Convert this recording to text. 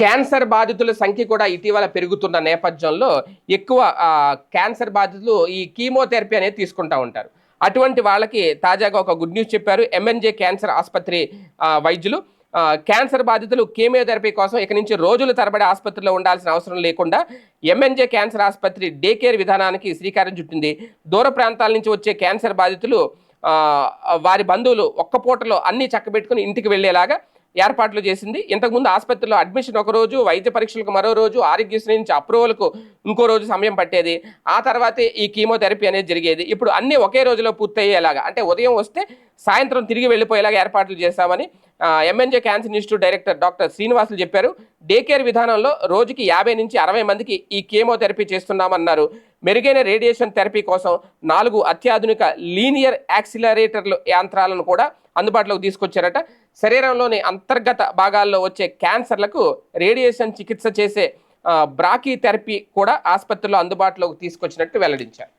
Cancer బాధితుల సంఖ్య కూడా ఇటీవల పెరుగుతున్న నేపథ్యంలో ఎక్కువ క్యాన్సర్ బాధితులు ఈ కీమోథెరపీ అనేది తీసుకుంటా ఉంటారు. అటువంటి వాళ్ళకి తాజాగా ఒక గుడ్ న్యూస్ చెప్పారు. ఎంఎన్జే క్యాన్సర్ ఆసుపత్రి వైద్యులు. క్యాన్సర్ బాధితులు కీమోథెరపీ కోసం ఇక నుంచి రోజుల తరబడి ఆసుపత్రిలో ఉండాల్సిన అవసరం లేకుండా ఎంఎన్జే క్యాన్సర్ ఆసుపత్రి డే కేర్ విధానానికి శ్రీకారం చుట్టింది. దూర ప్రాంతాల నుంచి వచ్చే క్యాన్సర్ బాధితులు వారి బంధువులు ఒక్క పూటలో అన్ని చక్కబెట్టుకుని ఇంటికి వెళ్ళేలాగా ఏర్పాట్లు చేసింది. ఇంతకుముందు ఆసుపత్రిలో అడ్మిషన్ ఒక రోజు వైద్య పరీక్షలకు మరో రోజు ఆరోగ్యశ్రీ నుంచి అప్రూవల్కు ఇంకో రోజు సమయం పట్టేది. ఆ తర్వాతే ఈ కీమోథెరపీ అనేది జరిగేది. ఇప్పుడు అన్నీ ఒకే రోజులో పూర్తయ్యేలాగా అంటే ఉదయం వస్తే సాయంత్రం తిరిగి వెళ్ళిపోయేలాగా ఏర్పాట్లు చేశామని MNJ cancer institute director doctor Srinivasulu చెప్పారు. డే కేర్ విధానంలో రోజుకి యాభై నుంచి అరవై మందికి ఈ కీమోథెరపీ చేస్తున్నామన్నారు. మెరుగైన రేడియేషన్ థెరపీ కోసం నాలుగు అత్యాధునిక లీనియర్ యాక్సిలరేటర్లు యంత్రాలను కూడా అందుబాటులోకి తీసుకొచ్చారట. శరీరంలోని అంతర్గత భాగాల్లో వచ్చే క్యాన్సర్లకు రేడియేషన్ చికిత్స చేసే బ్రాకీ థెరపీ కూడా ఆసుపత్రిలో అందుబాటులోకి తీసుకొచ్చినట్టు వెల్లడించారు.